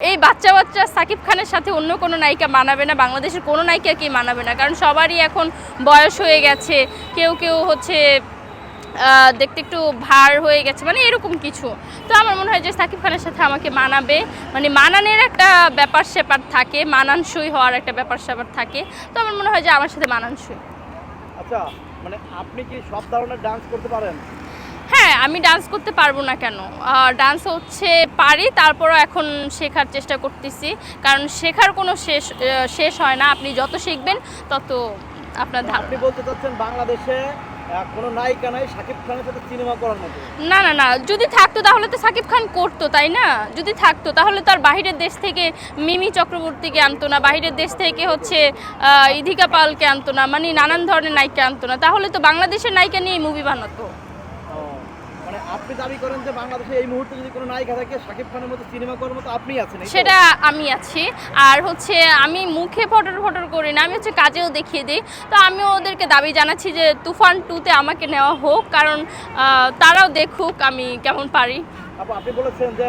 এই বাচ্চা বাচ্চা সাকিব খানের সাথে অন্য কোনো নায়িকা মানাবে না, বাংলাদেশের কোনো নায়িকাকে মানাবে না। কারণ সবারই এখন বয়স হয়ে গেছে, কেউ কেউ হচ্ছে দেখতে একটু ভার হয়ে গেছে মানে এরকম কিছু। তো আমার মনে হয় যে সাকিব খানের সাথে আমাকে মানাবে। মানে মানানের একটা ব্যাপার স্যাপার থাকে, মানানসই হওয়ার একটা ব্যাপার স্যাপার থাকে। তো আমার মনে হয় যে আমার সাথে মানানসই। আচ্ছা মানে আপনি কি সব ধরনের ডান্স করতে পারেন? আমি ডান্স করতে পারব না কেন? ডান্স হচ্ছে পারি তারপরও এখন শেখার চেষ্টা করতেছি। কারণ শেখার কোনো শেষ শেষ হয় না। আপনি যত শিখবেন তত আপনার আপনি বলতে চাচ্ছেন বাংলাদেশে কোনো নায়িকা নাই শাকিব খানের সাথে সিনেমা করার মতো? না না না। যদি থাকতো তাহলে তো সাকিব খান করতো তাই না? যদি থাকতো তাহলে তো আর বাহিরের দেশ থেকে মিমি চক্রবর্তীকে আনতো না বাহিরের দেশ থেকে হচ্ছে ইধিকা পালকে আনতো না মানে নানান ধরনের নায়িকা আনতো না। তাহলে তো বাংলাদেশের নায়িকা নিয়ে মুভি বানাতো। আপনি দাবি করেন যে বাংলাদেশে এই মুহূর্তে যদি কোনো নায়িকা থাকে শাকিব খানের মতো সিনেমা করার মতো আপনি আছেন সেটা আমি আছি। আর হচ্ছে আমি মুখে ফটর ফটর করি না আমি হচ্ছে কাজেও দেখিয়ে দিই। তো আমি ওদেরকে দাবি জানাচ্ছি যে তুফান টুতে আমাকে নেওয়া হোক কারণ তারাও দেখুক আমি কেমন পারি। আপনি বলেছেন যে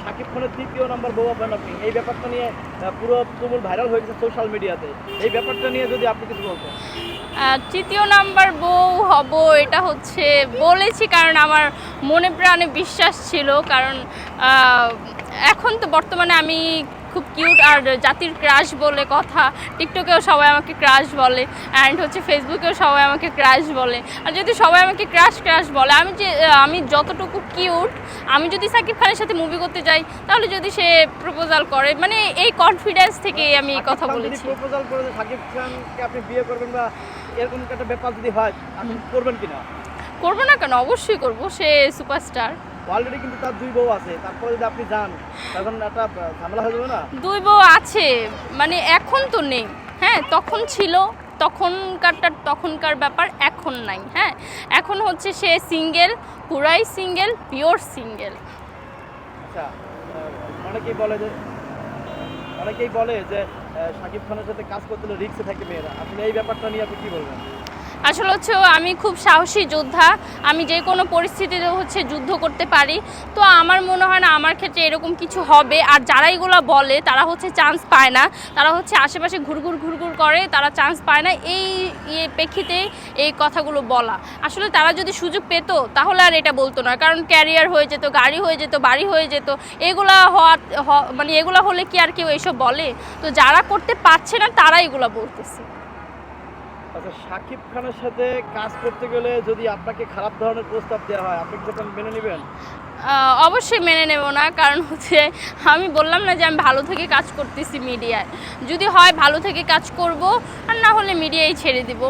শাকিব খানের তৃতীয় নাম্বার বউ আপনার আপনি এই ব্যাপারটা নিয়ে পুরো তুমুল ভাইরাল হয়ে গেছে সোশ্যাল মিডিয়াতে এই ব্যাপারটা নিয়ে যদি আপনি কিছু বলতেন। তৃতীয় নাম্বার বউ হব, এটা হচ্ছে বলেছি কারণ আমার মনে প্রাণে বিশ্বাস ছিল। কারণ এখন তো বর্তমানে আমি খুব কিউট আর জাতির ক্রাশ বলে কথা। টিকটকেও সবাই আমাকে ক্রাশ বলে অ্যান্ড হচ্ছে ফেসবুকেও সবাই আমাকে ক্রাশ বলে। আর যদি সবাই আমাকে ক্রাশ ক্রাশ বলে আমি যে আমি যতটুকু কিউট আমি যদি সাকিব খানের সাথে মুভি করতে যাই তাহলে যদি সে প্রপোজাল করে মানে এই কনফিডেন্স থেকেই আমি এই কথা বলেছি। প্রপোজাল করে যে শাকিব খানকে আপনি বিয়ে করবেন বা এরকম একটা ব্যাপার যদি হয় আপনি করবেন কিনা? করব না কেন? অবশ্যই করব। সে সুপারস্টার অলরেডি কিন্তু তার দুই বউ আছে তারপরে যদি আপনি যান তখন একটা ঝামেলা হয়ে যাবে না? দুই বউ আছে মানে এখন তো নেই হ্যাঁ তখন ছিল তখনকারটা তখনকার ব্যাপার এখন নাই হ্যাঁ এখন হচ্ছে সে সিঙ্গেল পুরাই সিঙ্গেল পিওর সিঙ্গেল আচ্ছা অনেকেই বলে যে অনেকেই বলে যে শাকিব খানের সাথে কাজ করতে হলে রিক্সে থাকে মেয়েরা। আসলে এই ব্যাপারটা নিয়ে আপনি কি বলবেন? আসলে হচ্ছে আমি খুব সাহসী যোদ্ধা। আমি যে কোনো পরিস্থিতিতে হচ্ছে যুদ্ধ করতে পারি। তো আমার মনে হয় না আমার ক্ষেত্রে এরকম কিছু হবে। আর যারা এগুলো বলে, তারা হচ্ছে চান্স পায় না। তারা হচ্ছে আশেপাশে ঘুরঘুর ঘুরঘুর করে, তারা চান্স পায় না এই ইয়ে প্রেক্ষিতে এই কথাগুলো বলা। আসলে তারা যদি সুযোগ পেত, তাহলে আর এটা বলতো না। কারণ ক্যারিয়ার হয়ে যেত, গাড়ি হয়ে যেত, বাড়ি হয়ে যেত। এগুলা হওয়া হ- মানে এগুলা হলে কি আর কেউ এসব বলে? তো যারা করতে পারছে না, তারা এগুলো বলতেছে। আচ্ছা সাকিব খানের সাথে কাজ করতে গেলে যদি আপনাকে খারাপ ধরনের প্রস্তাব দেওয়া হয়, আপনি কি সেটা মেনে নেবেন? অবশ্যই মেনে নেব না, কারণ হচ্ছে আমি বললাম না যে আমি ভালো থেকে কাজ করতেছি মিডিয়ায়। যদি হয় ভালো থেকে কাজ করব, আর না হলে মিডিয়ায় ছেড়ে দিব।